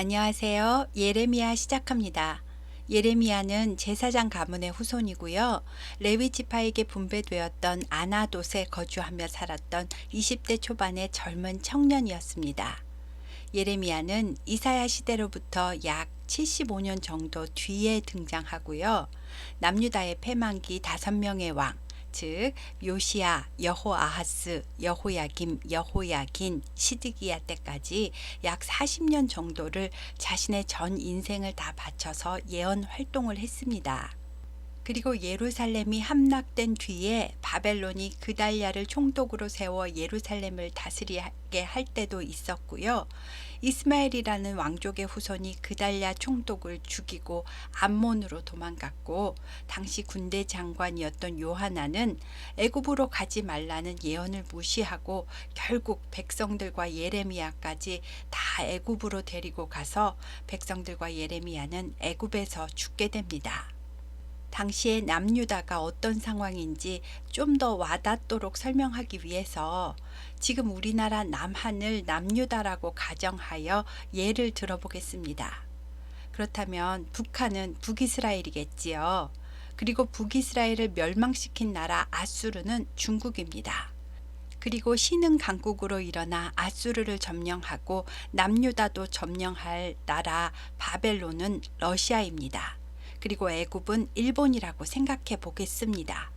안녕하세요. 예레미야 시작합니다. 예레미야는 제사장 가문의 후손이고요. 레위 지파에게 분배되었던 아나돗에 거주하며 살았던 20대 초반의 젊은 청년이었습니다. 예레미야는 이사야 시대로부터 약 75년 정도 뒤에 등장하고요. 남유다의 패망기 다섯 명의 왕, 즉 요시야, 여호아하스, 여호야김, 여호야긴, 시드기야 때까지 약 40년 정도를 자신의 전 인생을 다 바쳐서 예언 활동을 했습니다. 그리고 예루살렘이 함락된 뒤에 바벨론이 그달랴를 총독으로 세워 예루살렘을 다스리게 할 때도 있었고요. 이스마엘이라는 왕족의 후손이 그달랴 총독을 죽이고 암몬으로 도망갔고 당시 군대 장관이었던 요하나는 애굽으로 가지 말라는 예언을 무시하고 결국 백성들과 예레미야까지 다 애굽으로 데리고 가서 백성들과 예레미야는 애굽에서 죽게 됩니다. 당시의 남유다가 어떤 상황인지 좀 더 와닿도록 설명하기 위해서 지금 우리나라 남한을 남유다라고 가정하여 예를 들어보겠습니다. 그렇다면 북한은 북이스라엘이겠지요. 그리고 북이스라엘을 멸망시킨 나라 아수르는 중국입니다. 그리고 신흥 강국으로 일어나 아수르를 점령하고 남유다도 점령할 나라 바벨론은 러시아입니다. 그리고 애굽은 일본이라고 생각해 보겠습니다.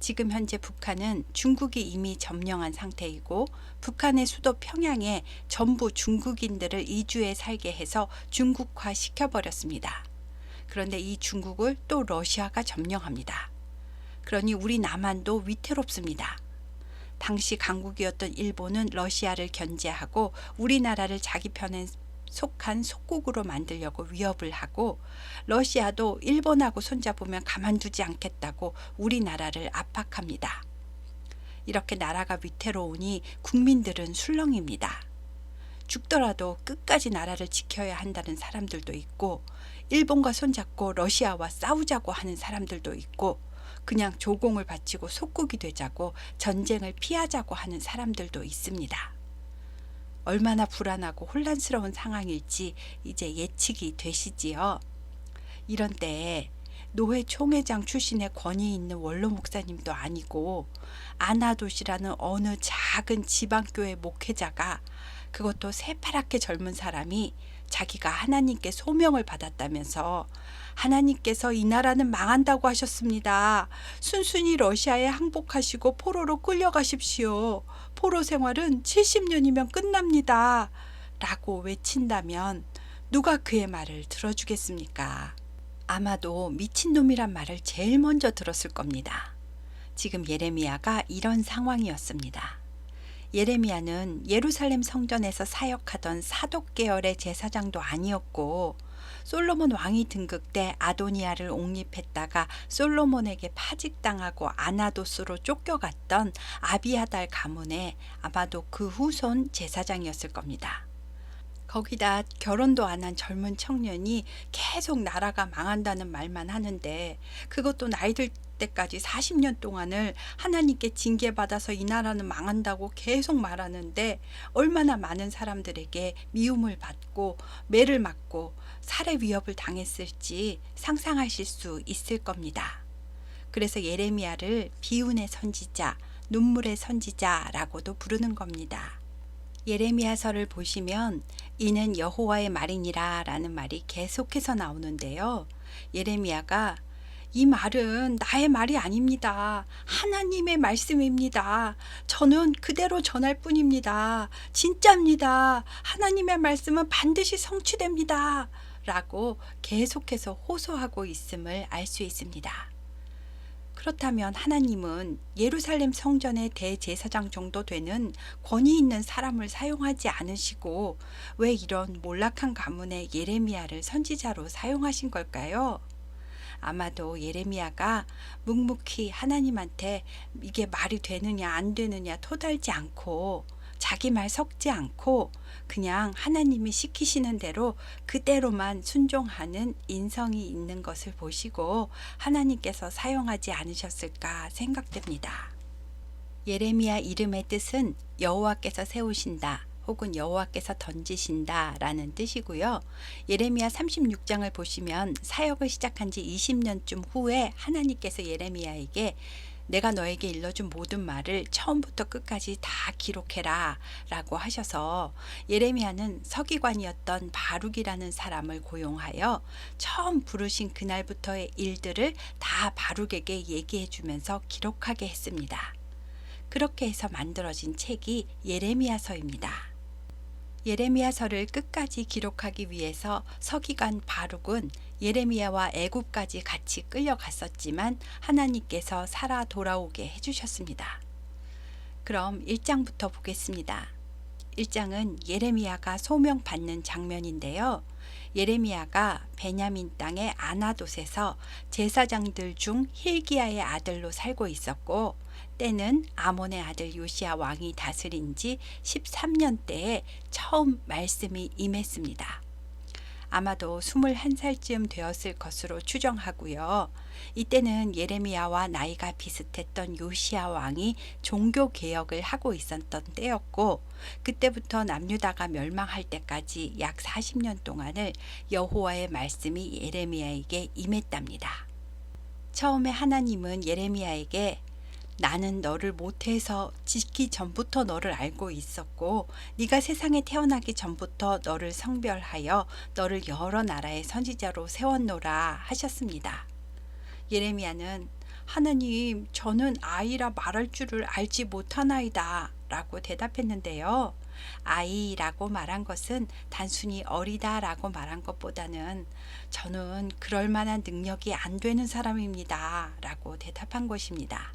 지금 현재 북한은 중국이 이미 점령한 상태이고 북한의 수도 평양에 전부 중국인들을 이주해 살게 해서 중국화 시켜버렸습니다. 그런데 이 중국을 또 러시아가 점령합니다. 그러니 우리 남한도 위태롭습니다. 당시 강국이었던 일본은 러시아를 견제하고 우리나라를 자기 편에 속한 속국으로 만들려고 위협을 하고 러시아도 일본하고 손잡으면 가만두지 않겠다고 우리나라를 압박합니다. 이렇게 나라가 위태로우니 국민들은 술렁입니다. 죽더라도 끝까지 나라를 지켜야 한다는 사람들도 있고 일본과 손잡고 러시아와 싸우자고 하는 사람들도 있고 그냥 조공을 바치고 속국이 되자고 전쟁을 피하자고 하는 사람들도 있습니다. 얼마나 불안하고 혼란스러운 상황일지 이제 예측이 되시지요. 이런 때에 노회 총회장 출신의 권위 있는 원로 목사님도 아니고 아나도시라는 어느 작은 지방교회 목회자가 그것도 새파랗게 젊은 사람이 자기가 하나님께 소명을 받았다면서 하나님께서 이 나라는 망한다고 하셨습니다. 순순히 러시아에 항복하시고 포로로 끌려가십시오. 포로 생활은 70년이면 끝납니다. 라고 외친다면 누가 그의 말을 들어주겠습니까? 아마도 미친놈이란 말을 제일 먼저 들었을 겁니다. 지금 예레미야가 이런 상황이었습니다. 예레미야는 예루살렘 성전에서 사역하던 사독 계열의 제사장도 아니었고 솔로몬 왕이 등극 때 아도니아를 옹립했다가 솔로몬에게 파직당하고 아나도스로 쫓겨갔던 아비아달 가문의 아마도 그 후손 제사장이었을 겁니다. 거기다 결혼도 안 한 젊은 청년이 계속 나라가 망한다는 말만 하는데 그것도 나이 들 때까지 40년 동안을 하나님께 징계받아서 이 나라는 망한다고 계속 말하는데 얼마나 많은 사람들에게 미움을 받고 매를 맞고 살해 위협을 당했을지 상상하실 수 있을 겁니다. 그래서 예레미야를 비운의 선지자, 눈물의 선지자라고도 부르는 겁니다. 예레미야서를 보시면 이는 여호와의 말이니라라는 말이 계속해서 나오는데요. 예레미야가 이 말은 나의 말이 아닙니다. 하나님의 말씀입니다. 저는 그대로 전할 뿐입니다. 진짜입니다. 하나님의 말씀은 반드시 성취됩니다. 라고 계속해서 호소하고 있음을 알 수 있습니다. 그렇다면 하나님은 예루살렘 성전의 대제사장 정도 되는 권위 있는 사람을 사용하지 않으시고 왜 이런 몰락한 가문의 예레미야를 선지자로 사용하신 걸까요? 아마도 예레미야가 묵묵히 하나님한테 이게 말이 되느냐 안 되느냐 토달지 않고 자기 말 섞지 않고 그냥 하나님이 시키시는 대로 그대로만 순종하는 인성이 있는 것을 보시고 하나님께서 사용하지 않으셨을까 생각됩니다. 예레미야 이름의 뜻은 여호와께서 세우신다 혹은 여호와께서 던지신다 라는 뜻이고요. 예레미야 36장을 보시면 사역을 시작한 지 20년쯤 후에 하나님께서 예레미야에게 내가 너에게 일러준 모든 말을 처음부터 끝까지 다 기록해라 라고 하셔서 예레미야는 서기관이었던 바룩이라는 사람을 고용하여 처음 부르신 그날부터의 일들을 다 바룩에게 얘기해 주면서 기록하게 했습니다. 그렇게 해서 만들어진 책이 예레미야서입니다. 예레미야서를 끝까지 기록하기 위해서 서기관 바룩은 예레미야와 애굽까지 같이 끌려갔었지만 하나님께서 살아 돌아오게 해주셨습니다. 그럼 1장부터 보겠습니다. 1장은 예레미야가 소명 받는 장면인데요. 예레미야가 베냐민 땅의 아나돗에서 제사장들 중 힐기야의 아들로 살고 있었고 때는 아몬의 아들 요시야 왕이 다스린 지 13년 때에 처음 말씀이 임했습니다. 아마도 21살쯤 되었을 것으로 추정하고요. 이때는 예레미야와 나이가 비슷했던 요시야 왕이 종교 개혁을 하고 있었던 때였고 그때부터 남유다가 멸망할 때까지 약 40년 동안을 여호와의 말씀이 예레미야에게 임했답니다. 처음에 하나님은 예레미야에게 나는 너를 모태에서 짓기 전부터 너를 알고 있었고 네가 세상에 태어나기 전부터 너를 성별하여 너를 여러 나라의 선지자로 세웠노라 하셨습니다. 예레미야는 하나님 저는 아이라 말할 줄을 알지 못하나이다 라고 대답했는데요. 아이라고 말한 것은 단순히 어리다 라고 말한 것보다는 저는 그럴 만한 능력이 안 되는 사람입니다 라고 대답한 것입니다.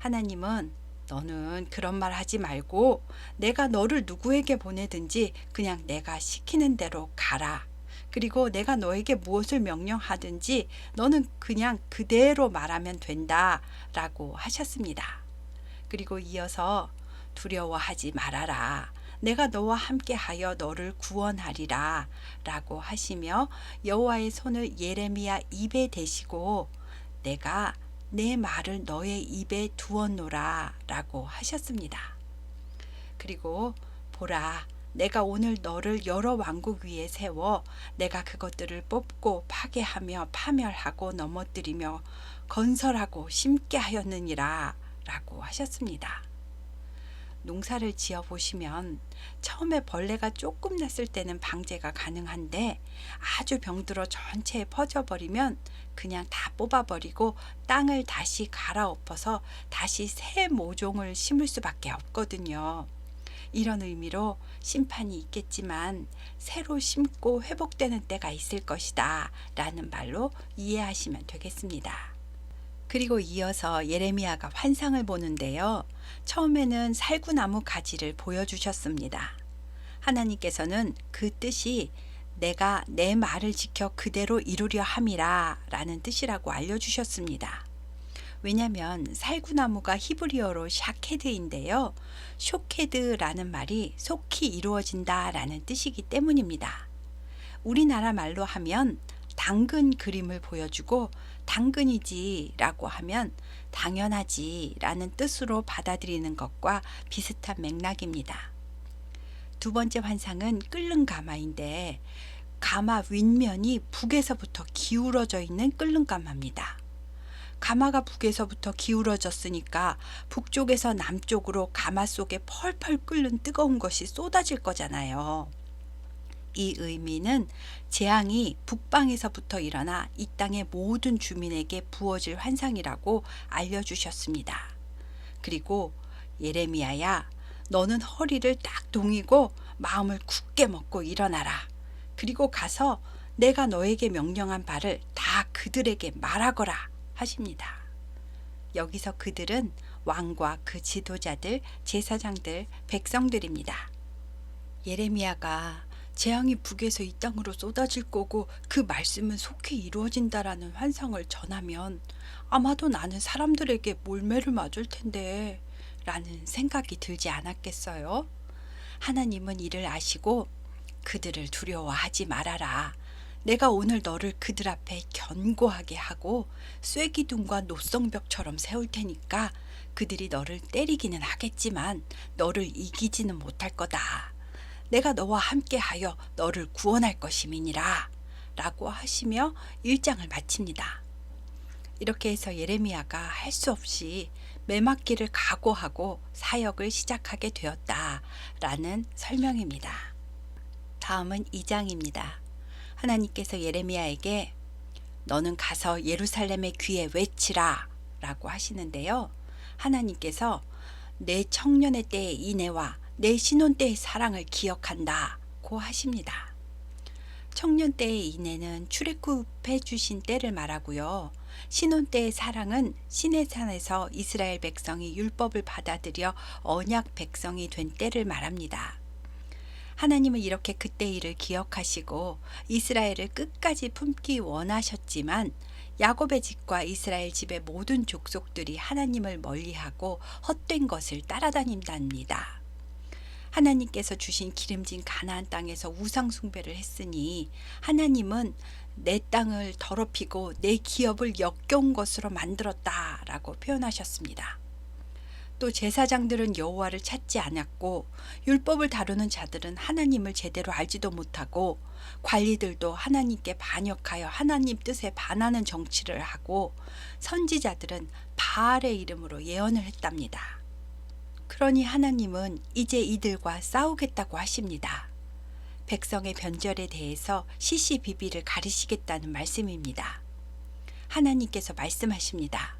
하나님은 너는 그런 말 하지 말고 내가 너를 누구에게 보내든지 그냥 내가 시키는 대로 가라. 그리고 내가 너에게 무엇을 명령하든지 너는 그냥 그대로 말하면 된다. 라고 하셨습니다. 그리고 이어서 두려워하지 말아라. 내가 너와 함께 하여 너를 구원하리라. 라고 하시며 여호와의 손을 예레미야 입에 대시고 내가 내 말을 너의 입에 두었노라 라고 하셨습니다. 그리고 보라 내가 오늘 너를 여러 왕국 위에 세워 내가 그것들을 뽑고 파괴하며 파멸하고 넘어뜨리며 건설하고 심게 하였느니라 라고 하셨습니다. 농사를 지어 보시면 처음에 벌레가 조금 났을 때는 방제가 가능한데 아주 병들어 전체에 퍼져버리면 그냥 다 뽑아버리고 땅을 다시 갈아엎어서 다시 새 모종을 심을 수밖에 없거든요. 이런 의미로 심판이 있겠지만 새로 심고 회복되는 때가 있을 것이다 라는 말로 이해하시면 되겠습니다. 그리고 이어서 예레미야가 환상을 보는데요. 처음에는 살구나무 가지를 보여주셨습니다. 하나님께서는 그 뜻이 내가 내 말을 지켜 그대로 이루려 함이라 라는 뜻이라고 알려주셨습니다. 왜냐하면 살구나무가 히브리어로 샤케드인데요. 쇼케드라는 말이 속히 이루어진다 라는 뜻이기 때문입니다. 우리나라 말로 하면 당근 그림을 보여주고 당근이지 라고 하면 당연하지 라는 뜻으로 받아들이는 것과 비슷한 맥락입니다. 두 번째 환상은 끓는 가마인데 가마 윗면이 북에서부터 기울어져 있는 끓는 가마입니다. 가마가 북에서부터 기울어졌으니까 북쪽에서 남쪽으로 가마 속에 펄펄 끓는 뜨거운 것이 쏟아질 거잖아요. 이 의미는 재앙이 북방에서부터 일어나 이 땅의 모든 주민에게 부어질 환상이라고 알려주셨습니다. 그리고 예레미야야, 너는 허리를 딱 동이고 마음을 굳게 먹고 일어나라. 그리고 가서 내가 너에게 명령한 바를 다 그들에게 말하거라 하십니다. 여기서 그들은 왕과 그 지도자들, 제사장들, 백성들입니다. 예레미야가 재앙이 북에서 이 땅으로 쏟아질 거고 그 말씀은 속히 이루어진다라는 환상을 전하면 아마도 나는 사람들에게 몰매를 맞을 텐데 라는 생각이 들지 않았겠어요? 하나님은 이를 아시고 그들을 두려워하지 말아라. 내가 오늘 너를 그들 앞에 견고하게 하고 쇠기둥과 노성벽처럼 세울 테니까 그들이 너를 때리기는 하겠지만 너를 이기지는 못할 거다. 내가 너와 함께하여 너를 구원할 것임이니라. 라고 하시며 1장을 마칩니다. 이렇게 해서 예레미야가 할 수 없이 매맞기를 각오하고 사역을 시작하게 되었다라는 설명입니다. 다음은 2장입니다. 하나님께서 예레미야에게 너는 가서 예루살렘의 귀에 외치라 라고 하시는데요. 하나님께서 내 청년의 때의 인애와 내 신혼 때의 사랑을 기억한다 고 하십니다. 청년 때의 인애는 출애굽해 주신 때를 말하고요. 신혼 때의 사랑은 시내산에서 이스라엘 백성이 율법을 받아들여 언약 백성이 된 때를 말합니다. 하나님은 이렇게 그때 일을 기억하시고 이스라엘을 끝까지 품기 원하셨지만 야곱의 집과 이스라엘 집의 모든 족속들이 하나님을 멀리하고 헛된 것을 따라다닌답니다. 하나님께서 주신 기름진 가나안 땅에서 우상 숭배를 했으니 하나님은 내 땅을 더럽히고 내 기업을 역겨운 것으로 만들었다라고 표현하셨습니다. 또 제사장들은 여호와를 찾지 않았고 율법을 다루는 자들은 하나님을 제대로 알지도 못하고 관리들도 하나님께 반역하여 하나님 뜻에 반하는 정치를 하고 선지자들은 바알의 이름으로 예언을 했답니다. 그러니 하나님은 이제 이들과 싸우겠다고 하십니다. 백성의 변절에 대해서 시시비비를 가르시겠다는 말씀입니다. 하나님께서 말씀하십니다.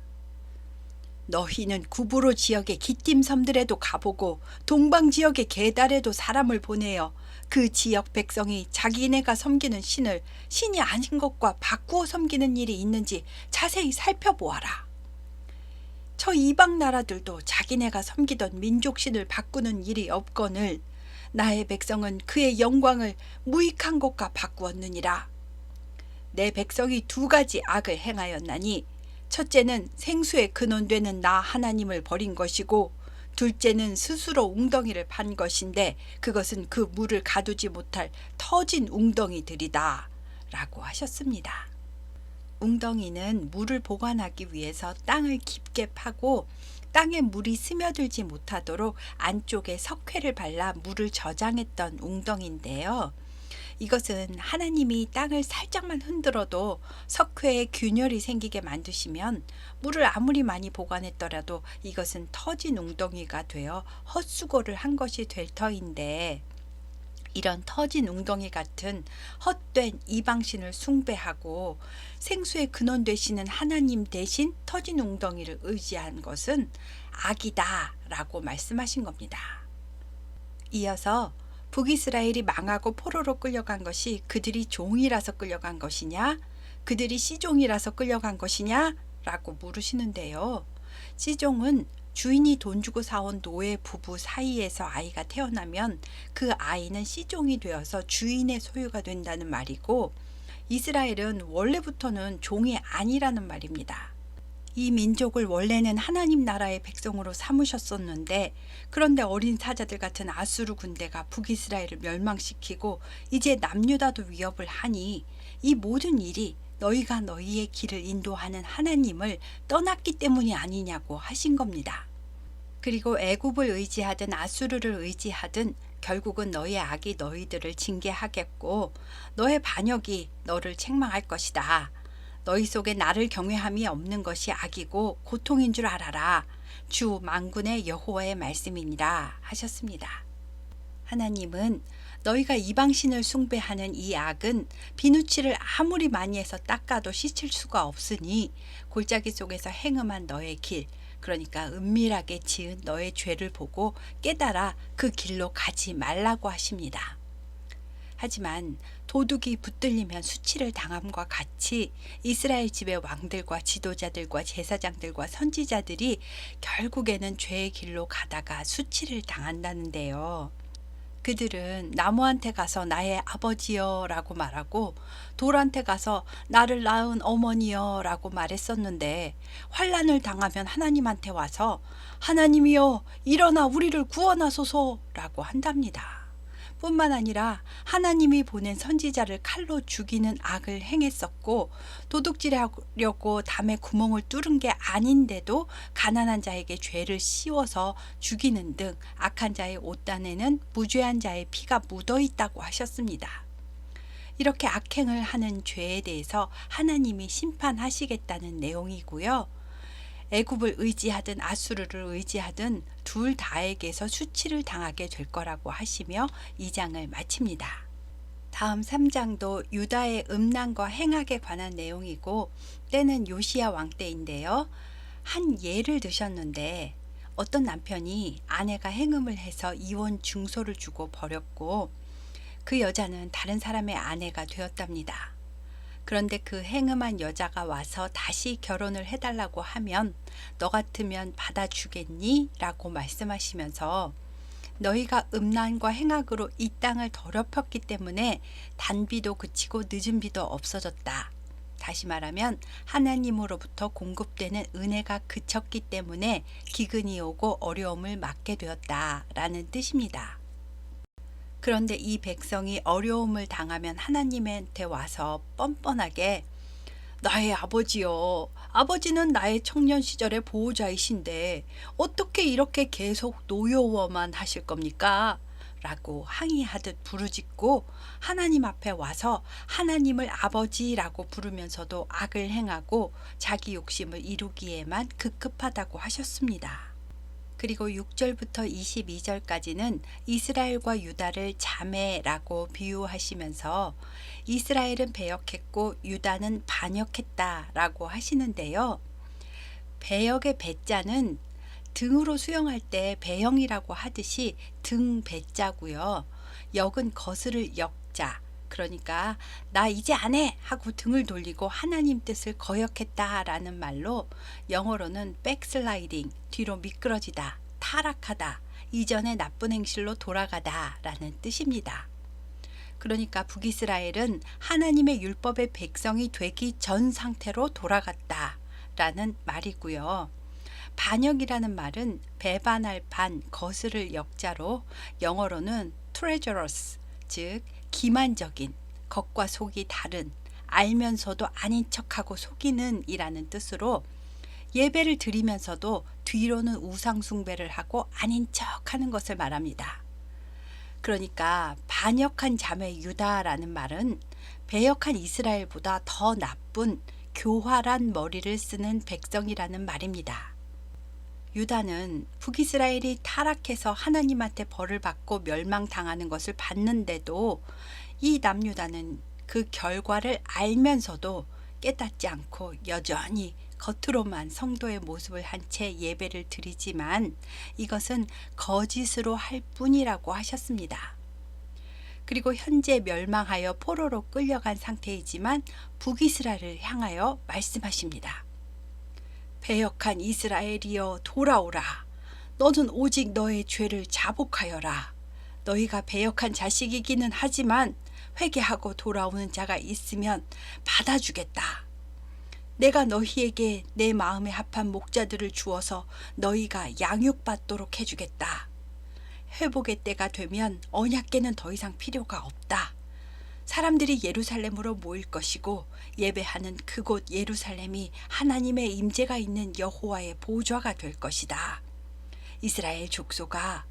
너희는 구부로 지역의 기띔 섬들에도 가보고 동방 지역의 계달에도 사람을 보내어 그 지역 백성이 자기네가 섬기는 신을 신이 아닌 것과 바꾸어 섬기는 일이 있는지 자세히 살펴보아라. 저 이방 나라들도 자기네가 섬기던 민족 신을 바꾸는 일이 없거늘 나의 백성은 그의 영광을 무익한 것과 바꾸었느니라. 내 백성이 두 가지 악을 행하였나니 첫째는 생수의 근원되는 나 하나님을 버린 것이고 둘째는 스스로 웅덩이를 판 것인데 그것은 그 물을 가두지 못할 터진 웅덩이들이다 라고 하셨습니다. 웅덩이는 물을 보관하기 위해서 땅을 깊게 파고 땅에 물이 스며들지 못하도록 안쪽에 석회를 발라 물을 저장했던 웅덩이인데요. 이 것은 하나님이 땅을 살짝만 흔들어도 석회에 균열이 생기게 만드시면 물을 아무리 많이 보관했더라도 이것은 터진 웅덩이가 되어 헛수고를 한 것이 될 터인데 이런 터진 웅덩이 같은 헛된 이방신을 숭배하고 생수의 근원 되시는 하나님 대신 터진 웅덩이를 의지한 것은 악이다 라고 말씀하신 겁니다. 이어서 북이스라엘이 망하고 포로로 끌려간 것이 그들이 종이라서 끌려간 것이냐? 그들이 시종이라서 끌려간 것이냐? 라고 물으시는데요. 시종은 주인이 돈 주고 사온 노예 부부 사이에서 아이가 태어나면 그 아이는 시종이 되어서 주인의 소유가 된다는 말이고 이스라엘은 원래부터는 종이 아니라는 말입니다. 이 민족을 원래는 하나님 나라의 백성으로 삼으셨었는데 그런데 어린 사자들 같은 아수르 군대가 북이스라엘을 멸망시키고 이제 남유다도 위협을 하니 이 모든 일이 너희가 너희의 길을 인도하는 하나님을 떠났기 때문이 아니냐고 하신 겁니다. 그리고 애굽을 의지하든 아수르를 의지하든 결국은 너의 악이 너희들을 징계하겠고 너의 반역이 너를 책망할 것이다. 너희 속에 나를 경외함이 없는 것이 악이고 고통인 줄 알아라. 주 만군의 여호와의 말씀이니라 하셨습니다. 하나님은 너희가 이방신을 숭배하는 이 악은 비누칠을 아무리 많이 해서 닦아도 씻을 수가 없으니 골짜기 속에서 행음한 너의 길 그러니까 은밀하게 지은 너의 죄를 보고 깨달아 그 길로 가지 말라고 하십니다. 하지만 도둑이 붙들리면 수치를 당함과 같이 이스라엘 집의 왕들과 지도자들과 제사장들과 선지자들이 결국에는 죄의 길로 가다가 수치를 당한다는데요. 그들은 나무한테 가서 나의 아버지여 라고 말하고 돌한테 가서 나를 낳은 어머니여 라고 말했었는데 환란을 당하면 하나님한테 와서 하나님이여 일어나 우리를 구원하소서 라고 한답니다. 뿐만 아니라 하나님이 보낸 선지자를 칼로 죽이는 악을 행했었고 도둑질하려고 담에 구멍을 뚫은 게 아닌데도 가난한 자에게 죄를 씌워서 죽이는 등 악한 자의 옷단에는 무죄한 자의 피가 묻어 있다고 하셨습니다. 이렇게 악행을 하는 죄에 대해서 하나님이 심판하시겠다는 내용이고요. 애굽을 의지하든 아수르를 의지하든 둘 다에게서 수치를 당하게 될 거라고 하시며 이 장을 마칩니다. 다음 3장도 유다의 음란과 행악에 관한 내용이고 때는 요시야 왕 때인데요. 한 예를 드셨는데 어떤 남편이 아내가 행음을 해서 이혼 중소를 주고 버렸고 그 여자는 다른 사람의 아내가 되었답니다. 그런데 그 행음한 여자가 와서 다시 결혼을 해달라고 하면 너 같으면 받아주겠니? 라고 말씀하시면서 너희가 음란과 행악으로 이 땅을 더럽혔기 때문에 단비도 그치고 늦은 비도 없어졌다. 다시 말하면 하나님으로부터 공급되는 은혜가 그쳤기 때문에 기근이 오고 어려움을 맞게 되었다. 라는 뜻입니다. 그런데 이 백성이 어려움을 당하면 하나님한테 와서 뻔뻔하게 나의 아버지요. 아버지는 나의 청년 시절의 보호자이신데 어떻게 이렇게 계속 노여워만 하실 겁니까? 라고 항의하듯 부르짖고 하나님 앞에 와서 하나님을 아버지라고 부르면서도 악을 행하고 자기 욕심을 이루기에만 급급하다고 하셨습니다. 그리고 6절부터 22절까지는 이스라엘과 유다를 자매라고 비유하시면서 이스라엘은 배역했고 유다는 반역했다라고 하시는데요. 배역의 배자는 등으로 수영할 때 배영이라고 하듯이 등 배자고요. 역은 거스를 역자. 그러니까 나 이제 안 해 하고 등을 돌리고 하나님 뜻을 거역했다라는 말로 영어로는 백슬라이딩 뒤로 미끄러지다 타락하다 이전의 나쁜 행실로 돌아가다라는 뜻입니다. 그러니까 북이스라엘은 하나님의 율법의 백성이 되기 전 상태로 돌아갔다라는 말이고요. 반역이라는 말은 배반할 반 거스를 역자로 영어로는 treacherous 즉 기만적인 겉과 속이 다른 알면서도 아닌 척하고 속이는 이라는 뜻으로 예배를 드리면서도 뒤로는 우상숭배를 하고 아닌 척 하는 것을 말합니다. 그러니까 반역한 자매 유다라는 말은 배역한 이스라엘보다 더 나쁜 교활한 머리를 쓰는 백성이라는 말입니다. 유다는 북이스라엘이 타락해서 하나님한테 벌을 받고 멸망당하는 것을 봤는데도 이 남유다는 그 결과를 알면서도 깨닫지 않고 여전히 겉으로만 성도의 모습을 한 채 예배를 드리지만 이것은 거짓으로 할 뿐이라고 하셨습니다. 그리고 현재 멸망하여 포로로 끌려간 상태이지만 북이스라엘을 향하여 말씀하십니다. 배역한 이스라엘이여 돌아오라. 너는 오직 너의 죄를 자복하여라. 너희가 배역한 자식이기는 하지만 회개하고 돌아오는 자가 있으면 받아주겠다. 내가 너희에게 내 마음에 합한 목자들을 주어서 너희가 양육받도록 해주겠다. 회복의 때가 되면 언약계는 더 이상 필요가 없다. 사람들이 예루살렘으로 모일 것이고 예배하는 그곳 예루살렘이 하나님의 임재가 있는 여호와의 보좌가 될 것이다. 이스라엘 족속아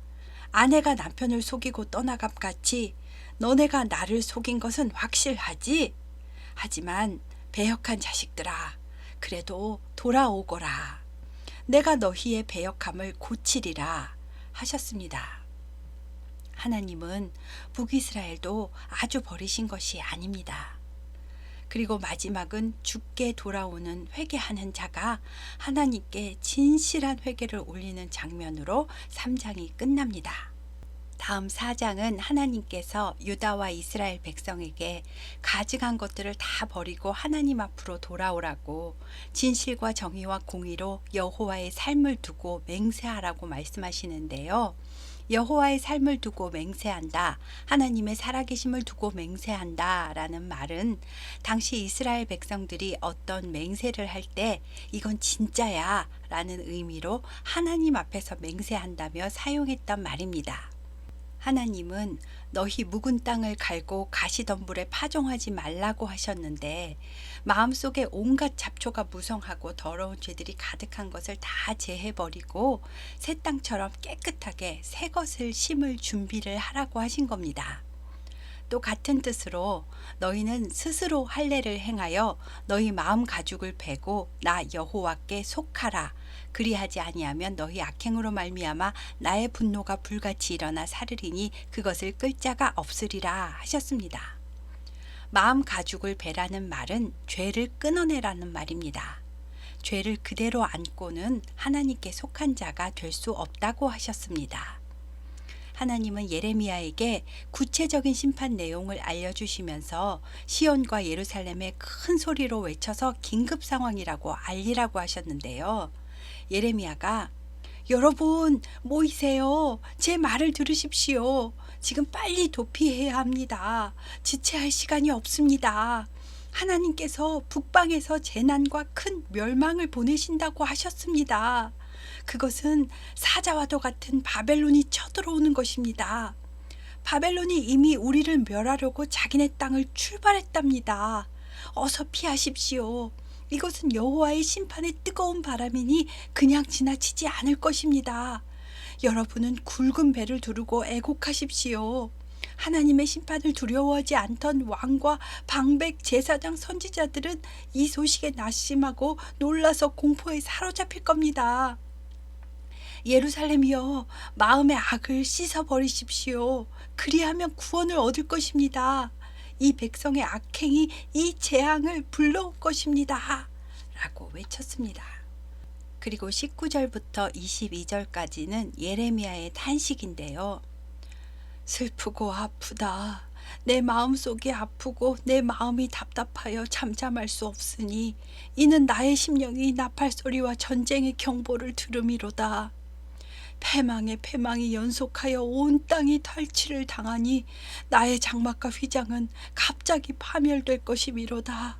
아내가 남편을 속이고 떠나감 같이 너네가 나를 속인 것은 확실하지? 하지만 배역한 자식들아 그래도 돌아오거라. 내가 너희의 배역함을 고치리라 하셨습니다. 하나님은 북이스라엘도 아주 버리신 것이 아닙니다. 그리고 마지막은 죽게 돌아오는 회개하는 자가 하나님께 진실한 회개를 올리는 장면으로 3장이 끝납니다. 다음 4장은 하나님께서 유다와 이스라엘 백성에게 가져간 것들을 다 버리고 하나님 앞으로 돌아오라고 진실과 정의와 공의로 여호와의 삶을 두고 맹세하라고 말씀하시는데요. 여호와의 삶을 두고 맹세한다. 하나님의 살아계심을 두고 맹세한다. 라는 말은 당시 이스라엘 백성들이 어떤 맹세를 할 때 이건 진짜야. 라는 의미로 하나님 앞에서 맹세한다며 사용했던 말입니다. 하나님은 너희 묵은 땅을 갈고 가시덤불에 파종하지 말라고 하셨는데 마음속에 온갖 잡초가 무성하고 더러운 죄들이 가득한 것을 다 제해버리고 새 땅처럼 깨끗하게 새 것을 심을 준비를 하라고 하신 겁니다. 또 같은 뜻으로 너희는 스스로 할례를 행하여 너희 마음 가죽을 베고 나 여호와께 속하라 그리하지 아니하면 너희 악행으로 말미암아 나의 분노가 불같이 일어나 사르리니 그것을 끌 자가 없으리라 하셨습니다. 마음 가죽을 베라는 말은 죄를 끊어내라는 말입니다. 죄를 그대로 안고는 하나님께 속한 자가 될 수 없다고 하셨습니다. 하나님은 예레미야에게 구체적인 심판 내용을 알려주시면서 시온과 예루살렘에 큰 소리로 외쳐서 긴급 상황이라고 알리라고 하셨는데요. 예레미야가 여러분 모이세요. 제 말을 들으십시오. 지금 빨리 도피해야 합니다. 지체할 시간이 없습니다. 하나님께서 북방에서 재난과 큰 멸망을 보내신다고 하셨습니다. 그것은 사자와도 같은 바벨론이 쳐들어오는 것입니다. 바벨론이 이미 우리를 멸하려고 자기네 땅을 출발했답니다. 어서 피하십시오. 이것은 여호와의 심판의 뜨거운 바람이니 그냥 지나치지 않을 것입니다. 여러분은 굵은 배를 두르고 애곡하십시오. 하나님의 심판을 두려워하지 않던 왕과 방백 제사장 선지자들은 이 소식에 낙심하고 놀라서 공포에 사로잡힐 겁니다. 예루살렘이여 마음의 악을 씻어 버리십시오. 그리하면 구원을 얻을 것입니다. 이 백성의 악행이 이 재앙을 불러올 것입니다. 라고 외쳤습니다. 그리고 19절부터 22절까지는 예레미야의 탄식인데요. 슬프고 아프다. 내 마음속이 아프고 내 마음이 답답하여 잠잠할 수 없으니 이는 나의 심령이 나팔 소리와 전쟁의 경보를 들음이로다. 패망의 패망이 연속하여 온 땅이 탈취를 당하니 나의 장막과 휘장은 갑자기 파멸될 것이미로다.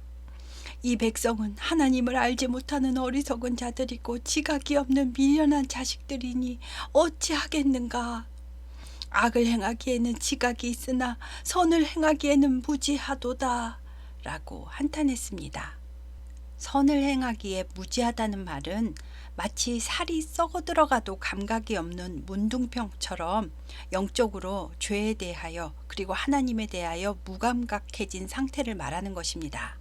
이 백성은 하나님을 알지 못하는 어리석은 자들이고 지각이 없는 미련한 자식들이니 어찌하겠는가. 악을 행하기에는 지각이 있으나 선을 행하기에는 무지하도다. 라고 한탄했습니다. 선을 행하기에 무지하다는 말은 마치 살이 썩어 들어가도 감각이 없는 문둥병처럼 영적으로 죄에 대하여 그리고 하나님에 대하여 무감각해진 상태를 말하는 것입니다.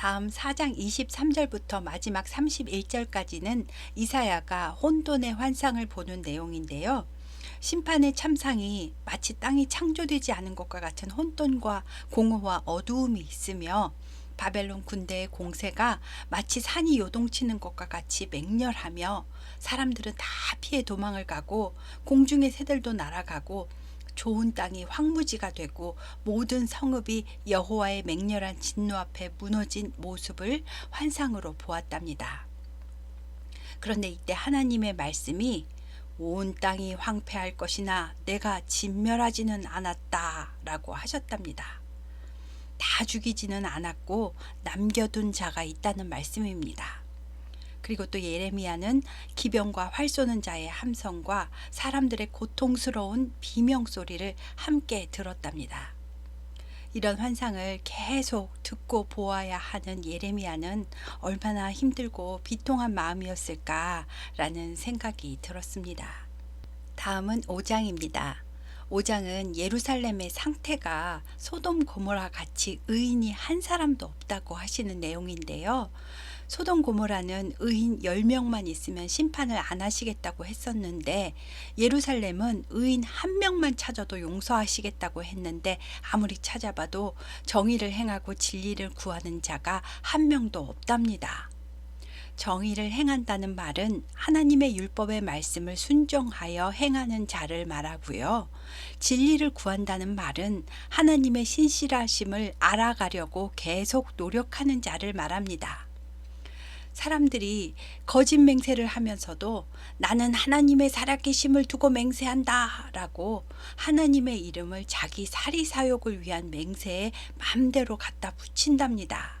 다음 4장 23절부터 마지막 31절까지는 이사야가 혼돈의 환상을 보는 내용인데요. 심판의 참상이 마치 땅이 창조되지 않은 것과 같은 혼돈과 공허와 어두움이 있으며 바벨론 군대의 공세가 마치 산이 요동치는 것과 같이 맹렬하며 사람들은 다 피해 도망을 가고 공중의 새들도 날아가고 좋은 땅이 황무지가 되고 모든 성읍이 여호와의 맹렬한 진노 앞에 무너진 모습을 환상으로 보았답니다. 그런데 이때 하나님의 말씀이 온 땅이 황폐할 것이나 내가 진멸하지는 않았다 라고 하셨답니다. 다 죽이지는 않았고 남겨둔 자가 있다는 말씀입니다. 그리고 또 예레미야는 기병과 활 쏘는 자의 함성과 사람들의 고통스러운 비명 소리를 함께 들었답니다. 이런 환상을 계속 듣고 보아야 하는 예레미야는 얼마나 힘들고 비통한 마음이었을까라는 생각이 들었습니다. 다음은 5장입니다. 5장은 예루살렘의 상태가 소돔 고모라 같이 의인이 한 사람도 없다고 하시는 내용인데요. 소돔 고모라는 의인 10명만 있으면 심판을 안 하시겠다고 했었는데 예루살렘은 의인 한 명만 찾아도 용서하시겠다고 했는데 아무리 찾아봐도 정의를 행하고 진리를 구하는 자가 한 명도 없답니다. 정의를 행한다는 말은 하나님의 율법의 말씀을 순종하여 행하는 자를 말하고요. 진리를 구한다는 말은 하나님의 신실하심을 알아가려고 계속 노력하는 자를 말합니다. 사람들이 거짓 맹세를 하면서도 나는 하나님의 살아계심을 두고 맹세한다 라고 하나님의 이름을 자기 사리사욕을 위한 맹세에 맘대로 갖다 붙인답니다.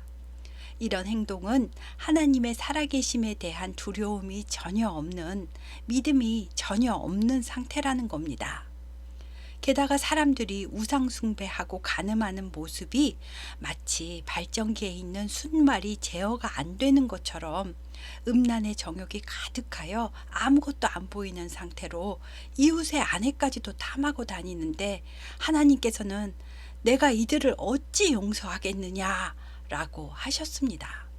이런 행동은 하나님의 살아계심에 대한 두려움이 전혀 없는 믿음이 전혀 없는 상태라는 겁니다. 게다가 사람들이 우상숭배하고 가늠하는 모습이 마치 발전기에 있는 순말이 제어가 안 되는 것처럼 음란의 정욕이 가득하여 아무것도 안 보이는 상태로 이웃의 아내까지도 탐하고 다니는데 하나님께서는 내가 이들을 어찌 용서하겠느냐라고 하셨습니다.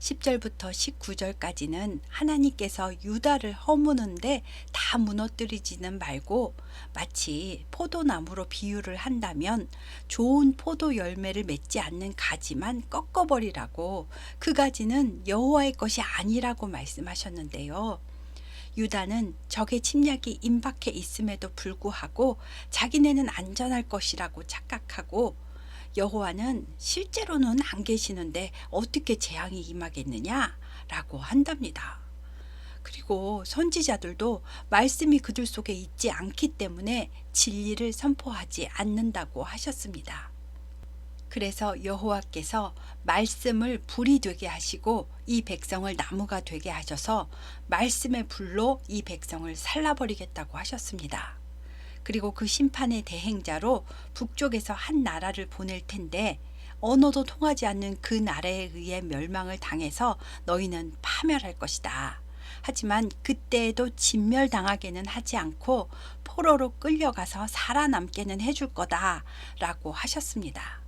10절부터 19절까지는 하나님께서 유다를 허무는데 다 무너뜨리지는 말고 마치 포도나무로 비유를 한다면 좋은 포도 열매를 맺지 않는 가지만 꺾어버리라고 그 가지는 여호와의 것이 아니라고 말씀하셨는데요. 유다는 적의 침략이 임박해 있음에도 불구하고 자기네는 안전할 것이라고 착각하고 여호와는 실제로는 안 계시는데 어떻게 재앙이 임하겠느냐라고 한답니다. 그리고 선지자들도 말씀이 그들 속에 있지 않기 때문에 진리를 선포하지 않는다고 하셨습니다. 그래서 여호와께서 말씀을 불이 되게 하시고 이 백성을 나무가 되게 하셔서 말씀의 불로 이 백성을 살라버리겠다고 하셨습니다. 그리고 그 심판의 대행자로 북쪽에서 한 나라를 보낼 텐데 언어도 통하지 않는 그 나라에 의해 멸망을 당해서 너희는 파멸할 것이다. 하지만 그때에도 진멸당하게는 하지 않고 포로로 끌려가서 살아남게는 해줄 거다. 라고 하셨습니다.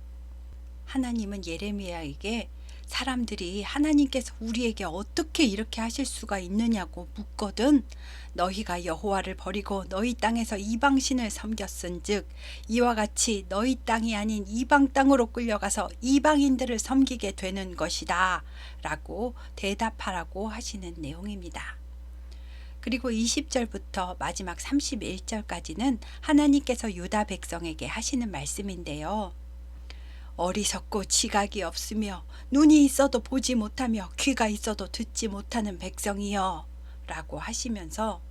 하나님은 예레미야에게 사람들이 하나님께서 우리에게 어떻게 이렇게 하실 수가 있느냐고 묻거든 너희가 여호와를 버리고 너희 땅에서 이방 신을 섬겼은즉 이와 같이 너희 땅이 아닌 이방 땅으로 끌려가서 이방인들을 섬기게 되는 것이다라고 대답하라고 하시는 내용입니다. 그리고 20절부터 마지막 31절까지는 하나님께서 유다 백성에게 하시는 말씀인데요. 어리석고 지각이 없으며 눈이 있어도 보지 못하며 귀가 있어도 듣지 못하는 백성이여 라고 하시면서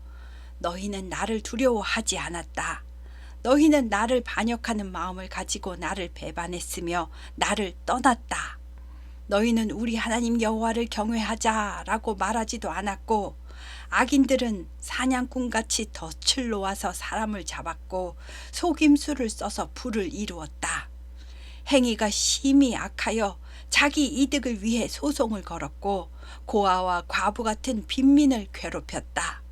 너희는 나를 두려워하지 않았다. 너희는 나를 반역하는 마음을 가지고 나를 배반했으며 나를 떠났다. 너희는 우리 하나님 여호와를 경외하자라고 말하지도 않았고 악인들은 사냥꾼같이 덫을 놓아서 사람을 잡았고 속임수를 써서 불을 이루었다. 행위가 심히 악하여 자기 이득을 위해 소송을 걸었고 고아와 과부 같은 빈민을 괴롭혔다.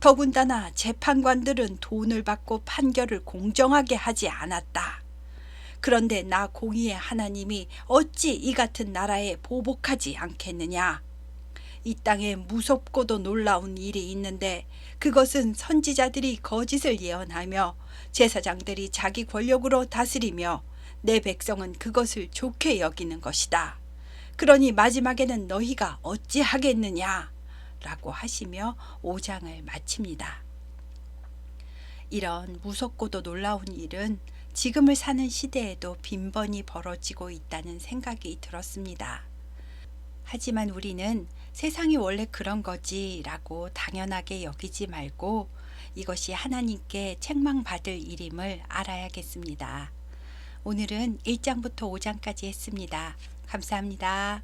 더군다나 재판관들은 돈을 받고 판결을 공정하게 하지 않았다. 그런데 나 공의의 하나님이 어찌 이 같은 나라에 보복하지 않겠느냐? 이 땅에 무섭고도 놀라운 일이 있는데 그것은 선지자들이 거짓을 예언하며 제사장들이 자기 권력으로 다스리며 내 백성은 그것을 좋게 여기는 것이다. 그러니 마지막에는 너희가 어찌하겠느냐? 라고 하시며 5장을 마칩니다. 이런 무섭고도 놀라운 일은 지금을 사는 시대에도 빈번히 벌어지고 있다는 생각이 들었습니다. 하지만 우리는 세상이 원래 그런 거지 라고 당연하게 여기지 말고 이것이 하나님께 책망받을 일임을 알아야겠습니다. 오늘은 1장부터 5장까지 했습니다. 감사합니다.